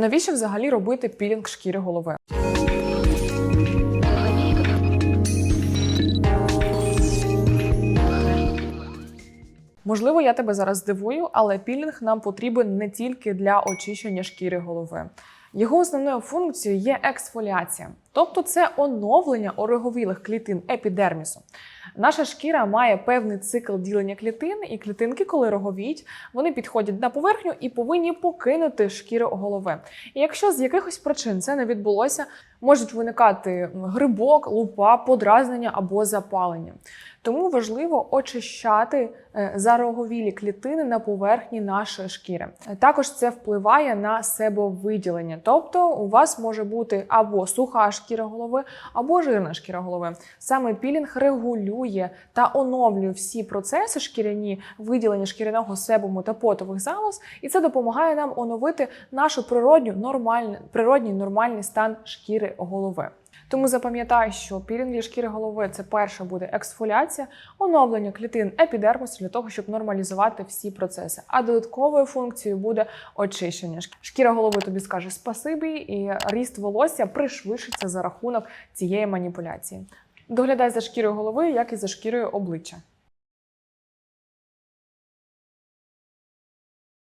Навіщо взагалі робити пілінг шкіри голови? Можливо, я тебе зараз здивую, але пілінг нам потрібен не тільки для очищення шкіри голови. Його основною функцією є ексфоліація, тобто це оновлення ороговілих клітин епідермісу. Наша шкіра має певний цикл ділення клітин, і клітинки, коли роговіють, вони підходять на поверхню і повинні покинути шкіру голови. І якщо з якихось причин це не відбулося, можуть виникати грибок, лупа, подразнення або запалення. Тому важливо очищати е, зароговілі клітини на поверхні нашої шкіри. Також це впливає на себовиділення, тобто у вас може бути або суха шкіра голови, або жирна шкіра голови. Саме пілінг регулює та оновлює всі процеси шкіряні виділення шкіряного себуму та потових залоз, і це допомагає нам оновити нашу природню нормальний, природній нормальний стан шкіри голови. Тому запам'ятай, що пілінг для шкіри голови це перше буде ексфоліація, оновлення клітин епідермісу для того, щоб нормалізувати всі процеси. А додатковою функцією буде очищення. Шкіра голови тобі скаже спасибі, і ріст волосся пришвидшиться за рахунок цієї маніпуляції. Доглядай за шкірою голови, як і за шкірою обличчя.